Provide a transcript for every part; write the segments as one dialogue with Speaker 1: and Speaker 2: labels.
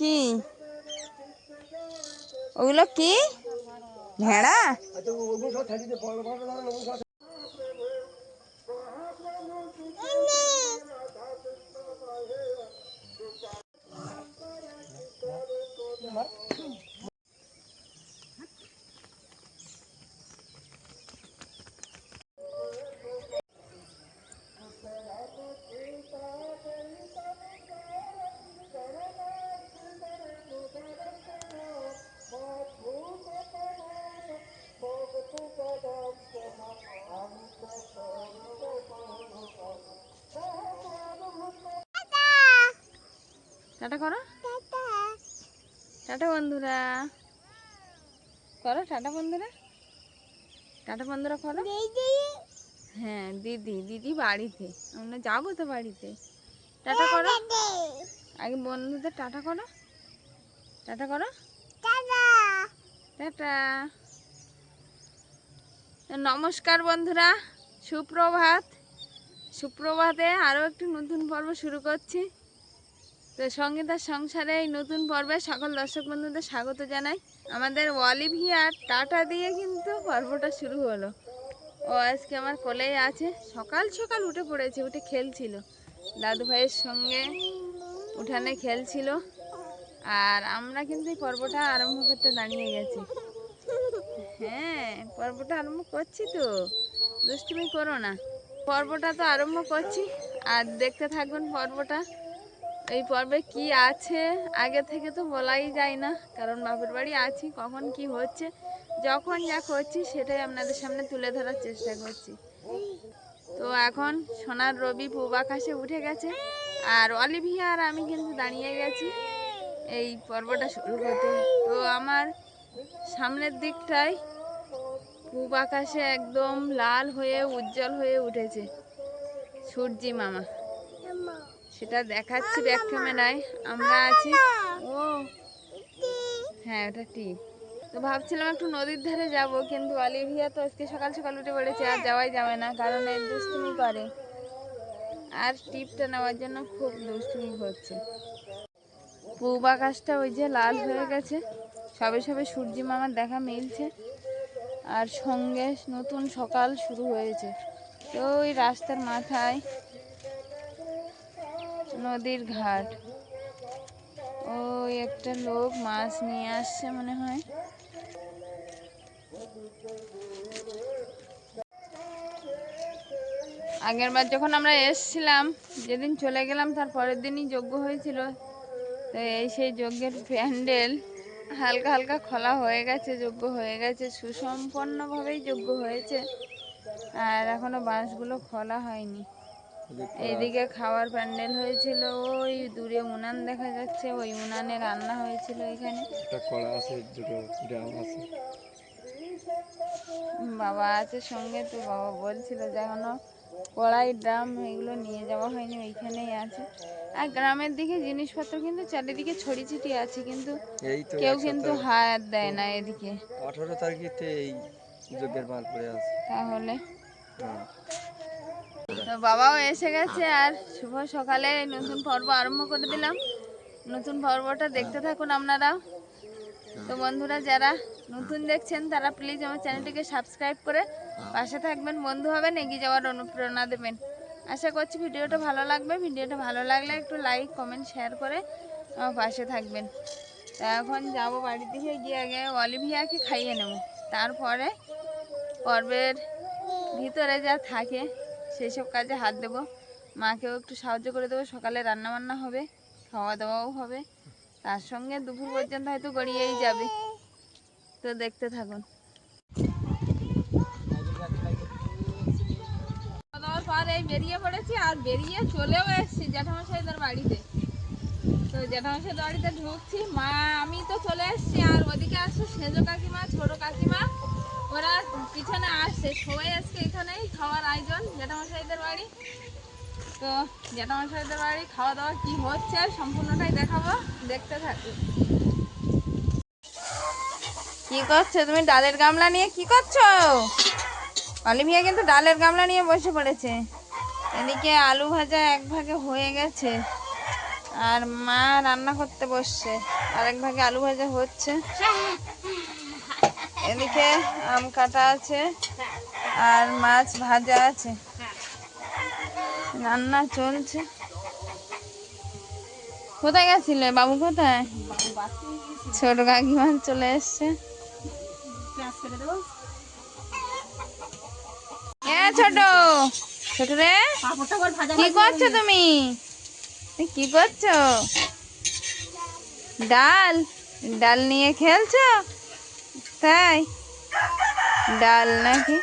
Speaker 1: কি? ওগুলো কি? ভেড়া? টাটা করো। টাটা। বন্ধুরা। করো টাটা বন্ধুরা। টাটা বন্ধুরা করো। হ্যাঁ দিদি দিদি বাড়িতে। আমরা যাব তো বাড়িতে। টাটা করো। আগে বন্ধুদের টাটা করো। টাটা করো। টাটা। নমস্কার বন্ধুরা। সুপ্রভাত। সুপ্রভাতে আরও একটি নতুন পর্ব শুরু করছি। তো সঙ্গীতার সংসারে এই নতুন পর্বে সকল দর্শক বন্ধুদের স্বাগত জানাই। আমাদের অলিভিয়ার টাটা দিয়ে কিন্তু পর্বটা শুরু হলো। ও আজকে আমার কোলেই আছে। সকাল সকাল উঠে পড়েছে, উঠে খেলছিল। দাদু ভাইয়ের সঙ্গে উঠানে খেলছিল। আর আমরা কিন্তু এই পর্বটা আরম্ভ করতে দাঁড়িয়ে গেছি। হ্যাঁ পর্বটা আরম্ভ করছি তো। দুষ্টুমি করো না। পর্বটা তো আরম্ভ করছি। আর দেখতে থাকবেন পর্বটা। এই পর্বে কি আছে? আগে থেকে তো বলাই যায় না, কারণ বাপের বাড়ি আছি, কখন কি হচ্ছে, যখন যা করছি সেটাই আপনাদের সামনে তুলে ধরার চেষ্টা করছি। তো এখন সোনার রবি পূব আকাশে উঠে গেছে, আর অলিভিয়া আর আমি কিন্তু দাঁড়িয়ে গেছি এই পর্বটা শুরু করতে। তো আমার সামনের দিকটায় পূব আকাশে একদম লাল হয়ে, উজ্জ্বল হয়ে উঠেছে সূর্যি মামা। সেটা দেখাচ্ছি ব্যাক ক্যামেরায় আমরা আছি। ও। হ্যাঁ ওটা টিপ তো ভাবছিলাম একটু নদীর ধারে যাব, কিন্তু অলিভিয়া তো আজকে সকাল সকাল উঠে পড়েছে, আর যাওয়াই যাবে না, কারণ এই দুষ্টুমি করে। আর টিপটা নেওয়ার জন্য খুব দুষ্টুমি করছে পূব আকাশটা ওই যে লাল হয়ে গেছে। সবে সবে সূর্যি মামার দেখা মিলছে। আর সঙ্গে নতুন সকাল শুরু হয়েছে। তো ওই রাস্তার মাথায় নদীর ঘাট। ওই একটা লোক মাছ নিয়ে আসছে মনে হয়। আগের বার যখন আমরা এসছিলাম, যেদিন চলে গেলাম তার পরের দিনই যজ্ঞ হয়েছিল। তো এই সেই যজ্ঞের প্যান্ডেল হালকা হালকা খোলা হয়ে গেছে, যজ্ঞ হয়ে গেছে, সুসম্পন্নভাবেই যজ্ঞ হয়েছে। আর এখনও বাঁশগুলো খোলা হয়নি। এইদিকে খাওয়ার প্যান্ডেল হয়েছিল ওই দূরে উনান দেখা যাচ্ছে ওই উনানে রান্না হয়েছিল এখানে।
Speaker 2: একটা কড়া আছে দুটো ড্রাম আছে।
Speaker 1: বাবা আছে সঙ্গে তো বাবা বলছিল যে এখনও কড়াই ড্রাম এগুলো নিয়ে যাওয়া হয়নি ওইখানেই আছে। আর গ্রামের দিকে জিনিসপত্র কিন্তু চারিদিকে ছড়ি ছিটিয়ে আছে কিন্তু কেউ কিন্তু হাত দেয় না এদিকে।
Speaker 2: আঠারো তারিখেতে এই যজ্ঞের মাল পড়ে আছে।
Speaker 1: তাহলে তো বাবাও এসে গেছে আর শুভ সকালে নতুন পর্ব আরম্ভ করে দিলাম। নতুন পর্বটা দেখতে থাকুন আপনারা। তো বন্ধুরা, যারা নতুন দেখছেন, তারা প্লিজ আমার চ্যানেলটিকে সাবস্ক্রাইব করে পাশে থাকবেন, বন্ধু হবেন, এগিয়ে যাওয়ার অনুপ্রেরণা দেবেন। আশা করছি ভিডিওটা ভালো লাগবে। ভিডিওটা ভালো লাগলে একটু লাইক কমেন্ট শেয়ার করে আমার পাশে থাকবেন। তো এখন যাব বাড়ির দিকে, গিয়ে আগে অলিভিয়াকে খাইয়ে নেব। তারপরে পর্বের ভিতরে যা থাকে। সেই সব কাজে হাত দেবো। মাকেও একটু সাহায্য করে দেবো। সকালে রান্না বান্না হবে, খাওয়া দাওয়াও হবে। তার সঙ্গে দুপুর পর্যন্ত হয়তো গড়িয়েই যাবে। তো দেখতে থাকুন। পর বেরিয়ে পড়েছি আর বেরিয়ে চলেও এসেছি জ্যাঠামশাইদের বাড়িতে। তো জ্যাঠামশাইদের বাড়িতে ঢুকছি। মা, আমি তো চলে এসেছি আর ওদিকে আসছে সেজো কাকিমা, ছোট কাকিমা। ওরা পিছনে আসছে। সবাই আজকে এখানেই খাওয়ার আয়োজন জ্যাঠামশাইদের বাড়ি। তো জ্যাঠামশাইদের বাড়ি খাওয়া দাওয়া কি হচ্ছে সম্পূর্ণটাই দেখাবো। দেখতে থাকো। কি করছ? তুমি ডালের গামলা নিয়ে কি করছ? অলিভিয়া কিন্তু ডালের গামলা নিয়ে বসে পড়েছে। এদিকে আলু ভাজা এক ভাগে হয়ে গেছে। আর মা রান্না করতে বসছে। আরেক ভাগে আলু ভাজা হচ্ছে। এদিকে আম কাটা আছে আর মাছ ভাজা আছে। রান্না চলছে। কোথায় গেছিলে বাবু, কোথায়? ছোট কাকিমা চলে এসছে। ছোট ছোট রে, কি করছ তুমি? কি করছ? ডাল ডাল নিয়ে খেলছো? তাই ডাল নাকি?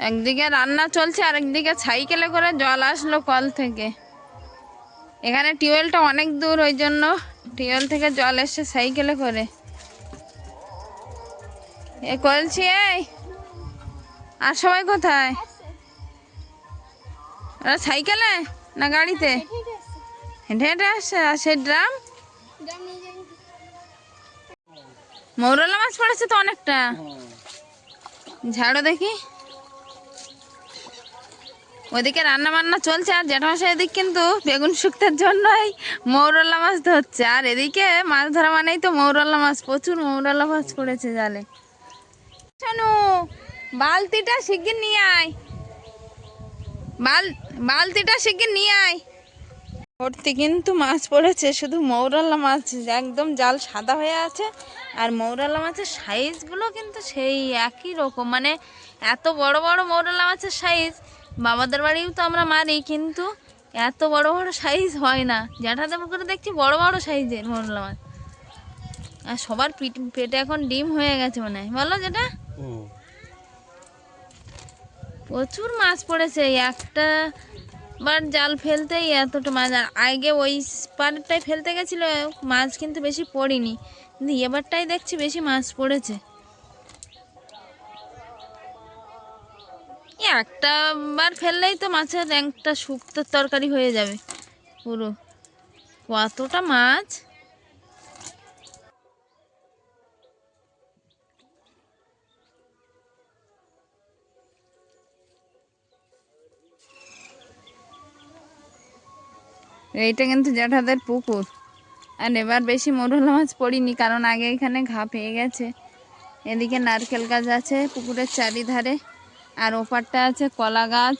Speaker 1: একদিকে রান্না চলছে আর একদিকে সাইকেলে করে জল আসলো কল থেকে। এখানে টিউবওয়েলটা অনেক দূর, ওই জন্য টিউবওয়েল থেকে জল এসছে সাইকেলে করে। এ কলছি, এই! আর সবাই কোথায়? ওরা সাইকেলে না গাড়িতে? হেঁটে হেঁটে আসছে, আর সেই ড্রাম? মৌরলা মাছ পড়েছে তো অনেকটা। ঝাড়ো দেখি। ওদিকে রান্না বান্না চলছে আর জেঠামশাই এদিক কিন্তু বেগুন শুক্তার জন্যই মৌরলা মাছ ধরছে। আর এদিকে মাছ ধরা মানেই তো মৌরলা মাছ প্রচুর মৌরলা মাছ পড়েছে জালে। শোনো বালতিটা শিগগির নিয়ে আয়। বাল বালতিটা শিগগির নিয়ে আয়। ভর্তি কিন্তু মাছ পড়েছে শুধু মৌরলা মাছ একদম জাল সাদা হয়ে আছে। আর মৌরলা মাছের সাইজগুলো কিন্তু সেই একই রকম মানে এত বড় বড় মৌরলা মাছের সাইজ বাবাদের বাড়িও তো আমরা মারি কিন্তু এত বড় বড় সাইজ হয় না। জ্যাঠাদের পুকুরে দেখছি বড় বড় সাইজের মৌরলা মাছ। আর সবার পিট এখন ডিম হয়ে গেছে মনে হয়। বলো যেটা প্রচুর মাছ পড়েছে একটা বার জাল ফেলতেই এতটা মাছ আর আগে ওই পারটায় ফেলতে গেছিল, মাছ কিন্তু বেশি পড়িনি। কিন্তু এবারটাই দেখছি বেশি মাছ পড়েছে। একটা বার ফেললেই তো মাছের একটা শুক্তোর তরকারি হয়ে যাবে, পুরো। কতটা মাছ? এইটা কিন্তু জ্যাঠাদের পুকুর। আর এবার বেশি মরুলা মাছ পড়িনি, কারণ আগে এখানে ঘা পেয়ে গেছে। এদিকে নারকেল গাছ আছে পুকুরের চারিধারে, আর ওপারটা আছে কলা গাছ,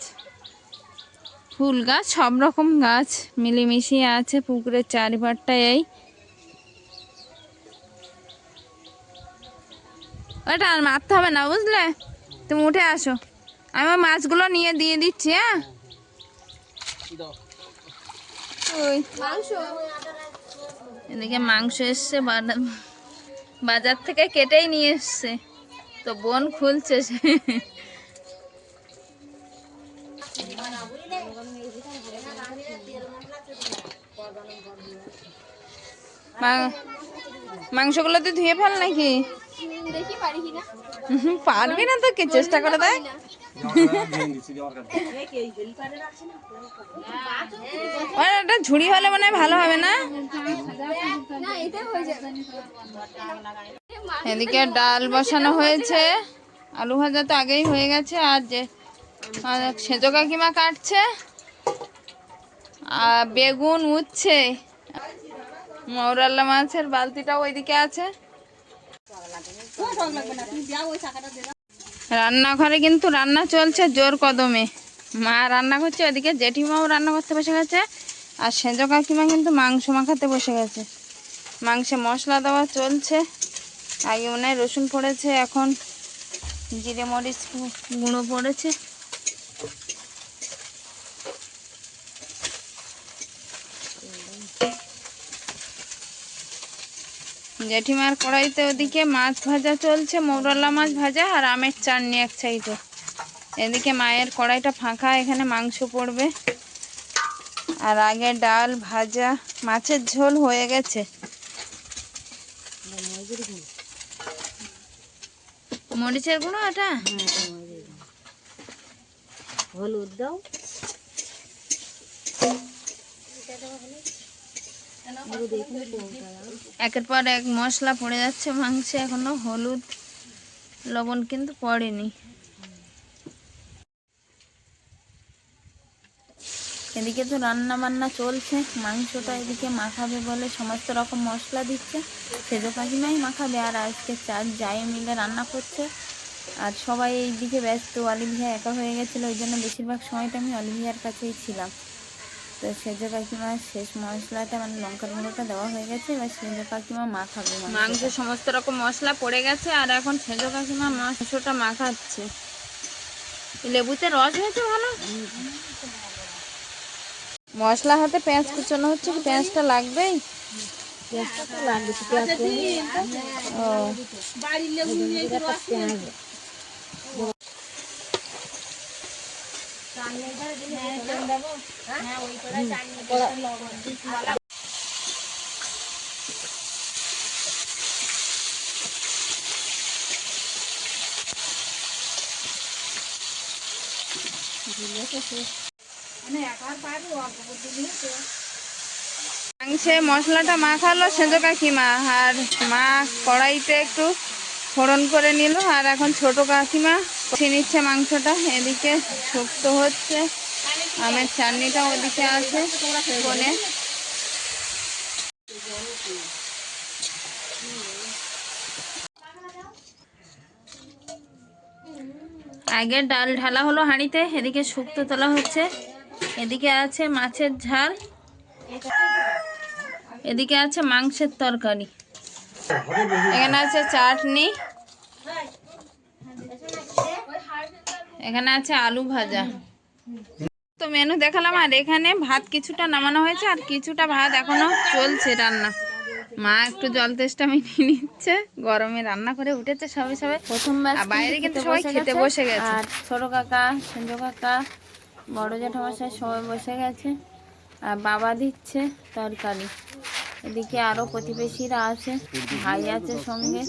Speaker 1: ফুল গাছ, সব রকম গাছ মিলেমিশিয়ে আছে পুকুরের চারিপাটটা এই। ওটা আর মারতে হবে না, বুঝলে? তুমি উঠে আসো। আমি মাছগুলো নিয়ে দিয়ে দিচ্ছি হ্যাঁ? এদিকে মাংস এসছে বাজার থেকে কেটেই নিয়ে এসছে। তো বোন খুলছে সে। মাংসগুলো তুই ধুয়ে ফেল নাকি? পারবি না তো কি চেষ্টা করে দেয় ঝুড়ি হলে মনে হয় ভালো হবে না? এদিকে ডাল বসানো হয়েছে। আলু ভাজা তো আগেই হয়ে গেছে, আর যে সেজো কাকিমা কাটছে, আর বেগুন উচ্ছে। মৌরাল্লা মাছের বালতিটাও ওইদিকে আছে। রান্নাঘরে কিন্তু রান্না চলছে জোর কদমে। মা রান্না করছে ওইদিকে জেঠিমাও রান্না করতে বসে গেছে। আর সেজো কাকিমা কিন্তু মাংস মাখাতে বসে গেছে। মাংসে মশলা দেওয়া চলছে। আগে মনে হয় রসুন পড়েছে, এখন জিরে মরিচ গুঁড়ো পড়েছে। জেঠিমার কড়াইতে ওদিকে মাছ ভাজা চলছে, মৌরলা মাছ ভাজা আর আমের চাটনি এক সাইডে। এদিকে মায়ের কড়াইটা ফাঁকা, এখানে মাংস পড়বে। আর আগে ডাল ভাজা মাছের ঝোল হয়ে গেছে। মরিচের গুঁড়ো এটা
Speaker 3: হলুদ দাও।
Speaker 1: একের পর এক মশলা পড়ে যাচ্ছে মাংসে এখনও হলুদ লবণ কিন্তু পড়েনি। এদিকে তো রান্না বান্না চলছে, মাংসটা এদিকে মাখাবে বলে সমস্ত রকম মশলা দিচ্ছে। সেজো কাকিমাই মাখাবে আর আজকে চার যাই মিলে রান্না করছে। আর সবাই এই দিকে ব্যস্ত, অলিভিয়া একা হয়ে গেছিল, ওই জন্য বেশিরভাগ সময়টা আমি অলিভিয়ার কাছেই ছিলাম। তো সেজো কাকিমার শেষ মশলাটা মানে লঙ্কার গুঁড়োটা দেওয়া হয়ে গেছে, এবার সেজো কাকিমা মাখাবে মাংস সমস্ত রকম মশলা পড়ে গেছে, আর এখন সেজো কাকিমা মাংসটা মাখাচ্ছে। লেবুতে রস হয়েছে ভালো? মশলা হাতে পেঁয়াজ কুচানো হচ্ছে কি? পেঁয়াজটা লাগবেই? ও। মাংসে মশলাটা মাখালো, সেজো কাকিমা। আর মা কড়াইতে একটু ফোড়ন করে নিল, আর এখন ছোট কাকিমা কষিয়ে নিচ্ছে মাংসটা। এদিকে শুক্তো হচ্ছে, আমের চাটনিটা ওদিকে আছে কোণে আগে ডাল ঢালা হলো হাঁড়িতে, এদিকে শুক্তো তোলা হচ্ছে। এদিকে আছে মাছের ঝাল। এদিকে আছে মাংসের তরকারি। এখানে আছে চাটনি। এখানে আছে আলু ভাজা। তো মেনু দেখালাম আর এখানে ভাত কিছুটা নামানো হয়েছে আর কিছুটা ভাত এখনও চলছে রান্না। মা একটু জল তেষ্টা মিটিয়ে নিচ্ছে গরমে রান্না করে উঠেছে সবে সবে।
Speaker 3: প্রথম
Speaker 1: আর বাইরে কিন্তু সবাই খেতে বসে গেছে।
Speaker 3: আর ছোট কাকা সঞ্জ কাকা বড় জ্যাঠামশাই সবাই বসে গেছে, আর বাবা দিচ্ছে তরকারি। এদিকে আরও প্রতিবেশীরা আছে, ভাই আছে সঙ্গে,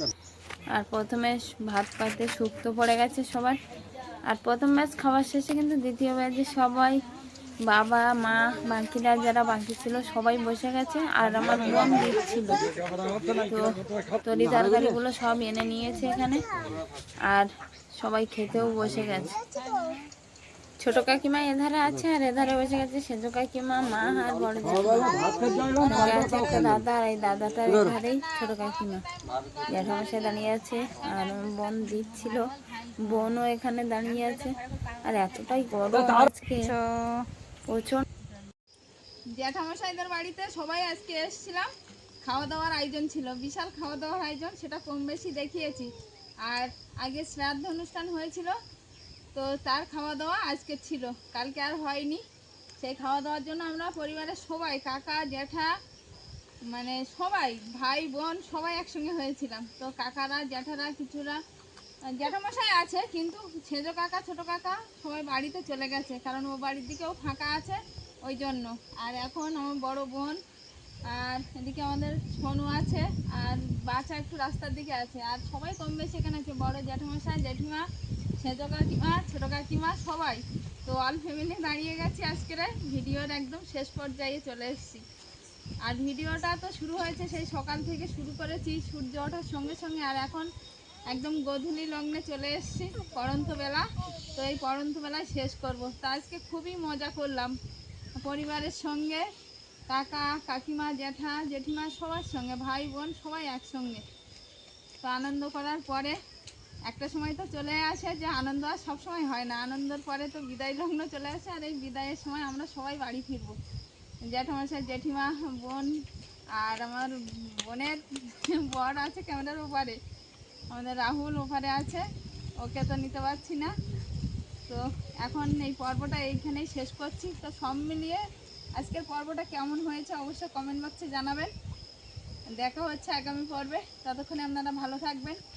Speaker 3: আর প্রথমে ভাত পাতে শুক্তো পড়ে গেছে সবার। আর প্রথম ম্যাচ খাওয়ার শেষে কিন্তু দ্বিতীয় ম্যাচে সবাই বাবা, মা, বাকিরা যারা বাকি ছিল সবাই বসে গেছে, আর আমার বোন দিচ্ছিল। তো তরি তরকারিগুলো সব এনে নিয়েছে এখানে, আর সবাই খেতেও বসে গেছে। ছোট কাকিমা এধারে আছে আর এধারে বসে গেছে সেজো কাকিমা মা আর বড় আছে একটা দাদা আর এই দাদাটার এধারেই ছোট কাকিমা। জ্যাঠামশাই দাঁড়িয়ে আছে আর বোন দিচ্ছিল। বোনও এখানে দাঁড়িয়ে আছে। আর এতটাই গরম আজকে। প্রচণ্ড
Speaker 1: জ্যাঠামশাইদের বাড়িতে সবাই আজকে এসেছিলাম। খাওয়া দাওয়ার আয়োজন ছিল। বিশাল খাওয়া দাওয়ার আয়োজন সেটা কম বেশি দেখিয়েছি। আর আগে শ্রাদ্ধ অনুষ্ঠান হয়েছিল তো তার খাওয়া দাওয়া আজকে ছিল। কালকে আর হয়নি। সেই খাওয়া দাওয়ার জন্য আমরা পরিবারের সবাই, কাকা, জ্যাঠা মানে সবাই, ভাই, বোন, সবাই একসঙ্গে হয়েছিলাম। তো কাকারা, জ্যাঠারা কিছুরা জ্যাঠামশাই আছে, কিন্তু ছেজো কাকা, ছোট কাকা সবাই বাড়িতে চলে গেছে, কারণ ও বাড়ির দিকেও ফাঁকা আছে ওই জন্য। আর এখন আমার বড় বোন আর এদিকে আমাদের সোনু আছে, আর বাচ্চা একটু রাস্তার দিকে আছে, আর সবাই কম বেশি এখানে আছে, বড় জ্যাঠামশাই, জেঠিমা সেজো কাকিমা, ছোটো কাকিমা, সবাই। তো অল ফ্যামিলি দাঁড়িয়ে গেছি আজকের ভিডিওর একদম শেষ পর্যায়ে চলে এসেছি। আর ভিডিওটা তো শুরু হয়েছে সেই সকাল থেকে শুরু করেছি, সূর্য ওঠার সঙ্গে সঙ্গে। আর এখন একদম গধূলি লগ্নে চলে এসেছি পড়ন্ত বেলা। তো এই পড়ন্ত বেলায় শেষ করব। তো আজকে খুবই মজা করলাম। পরিবারের সঙ্গে, কাকা, কাকিমা, জ্যাঠা, জেঠিমা, সবার সঙ্গে, ভাই, বোন, সবাই একসঙ্গে। তো আনন্দ করার পরে একটা সময় তো চলে আসে যে আনন্দ আর সবসময় হয় না। আনন্দের পরে তো বিদায় লগ্ন চলে আসে আর এই বিদায়ের সময় আমরা সবাই বাড়ি ফিরবো। জ্যাঠামশাই, জেঠিমা, বোন আর আমার বোনের বর আছে ক্যামেরার ওপারে। আমাদের রাহুল ওপারে আছে। ওকে তো নিতে পারছি না। তো এখন এই পর্বটা এইখানেই শেষ করছি। তো সব মিলিয়ে আজকের পর্বটা কেমন হয়েছে অবশ্যই কমেন্ট বক্সে জানাবেন। দেখা হচ্ছে আগামী পর্বে। ততক্ষণে আপনারা ভালো থাকবেন।